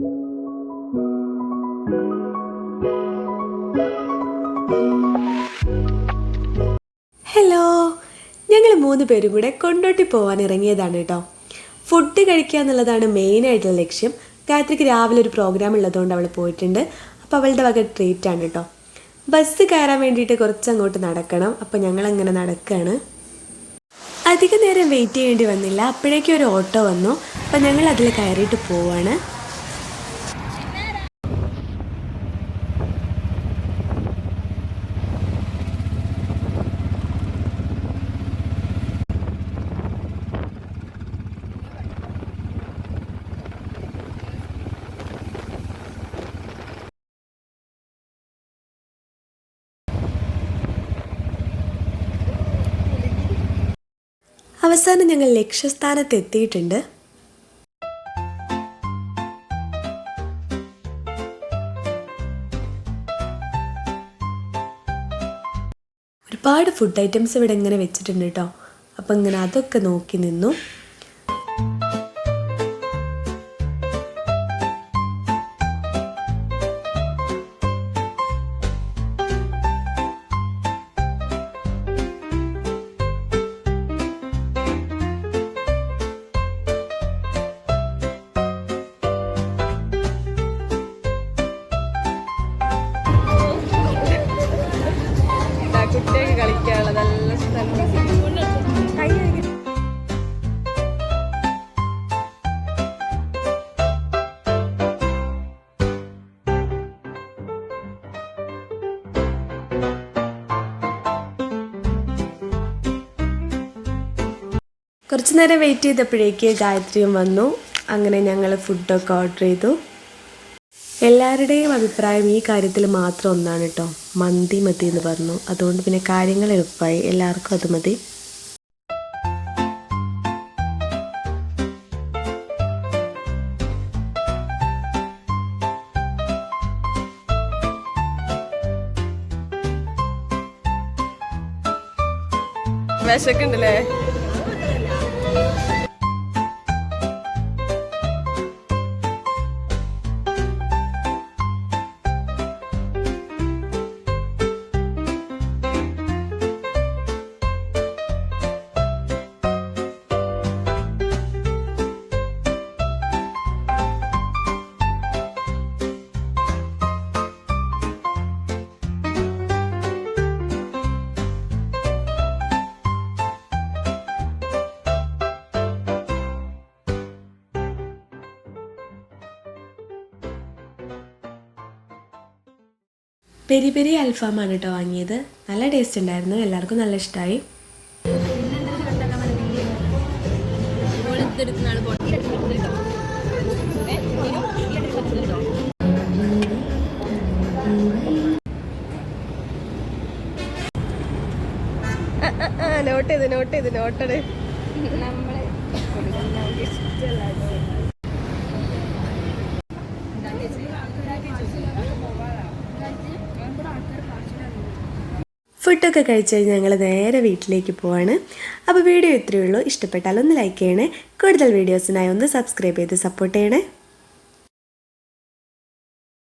Hello ഞങ്ങൾ മൂന്ന് പേരും കൂടെ കൊണ്ടോട്ടി പോകാൻ ഇറങ്ങിയതാണ് കേട്ടോ. ഫുഡ് കഴിക്കുക എന്നുള്ളതാണ് മെയിനായിട്ടുള്ള ലക്ഷ്യം. ഗായത്രിക്ക് രാവിലെ ഒരു പ്രോഗ്രാം ഉള്ളതുകൊണ്ട് അവൾ പോയിട്ടുണ്ട്. അപ്പോൾ അവളുടെ വക ട്രീറ്റ് ആണ് കേട്ടോ. ബസ് കയറാൻ വേണ്ടിയിട്ട് കുറച്ച് അങ്ങോട്ട് നടക്കണം. അപ്പോൾ ഞങ്ങൾ അങ്ങനെ നടക്കുകയാണ് അധിക നേരം വെയിറ്റ് ചെയ്യേണ്ടി വന്നില്ല. അപ്പോഴേക്കും ഒരു ഓട്ടോ വന്നു. അപ്പോൾ ഞങ്ങൾ അതിൽ കയറിയിട്ട് പോവാണ്. അവസാനം ഞങ്ങൾ ലക്ഷ്യസ്ഥാനത്ത് എത്തിയിട്ടുണ്ട് ഒരുപാട് ഫുഡ് ഐറ്റംസ് ഇവിടെ ഇങ്ങനെ വെച്ചിട്ടുണ്ട് കേട്ടോ അപ്പം ഇങ്ങനെ അതൊക്കെ നോക്കി നിന്നു. കുറച്ച് നേരം വെയിറ്റ് ചെയ്തപ്പോഴേക്ക് ഗായത്രിയും വന്നു. അങ്ങനെ ഞങ്ങൾ ഫുഡൊക്കെ ഓർഡർ ചെയ്തു. എല്ലാവരുടെയും അഭിപ്രായം ഈ കാര്യത്തിൽ മാത്രം ഒന്നാണ് കേട്ടോ മന്തി മതി എന്ന് പറഞ്ഞു. അതുകൊണ്ട് പിന്നെ കാര്യങ്ങൾ എളുപ്പമായി. എല്ലാവർക്കും അത് മതി. വിശക്കുണ്ടല്ലേ പെരി പെരി അൽഫാമാണ് കേട്ടോ വാങ്ങിയത്. നല്ല ടേസ്റ്റ് ഉണ്ടായിരുന്നു. എല്ലാവർക്കും നല്ല ഇഷ്ടമായി നോട്ട് ചെയ്ത് നോട്ട് ചെയ്ത് നോട്ടട് ഫുഡൊക്കെ കഴിച്ച് കഴിഞ്ഞ് ഞങ്ങൾ നേരെ വീട്ടിലേക്ക് പോവാണ്. അപ്പോൾ വീഡിയോ ഇത്രയേ ഉള്ളൂ. ഇഷ്ടപ്പെട്ടാൽ ഒന്ന് ലൈക്ക് ചെയ്യണേ. കൂടുതൽ വീഡിയോസിനായി ഒന്ന് സബ്സ്ക്രൈബ് ചെയ്ത് സപ്പോർട്ട് ചെയ്യണേ.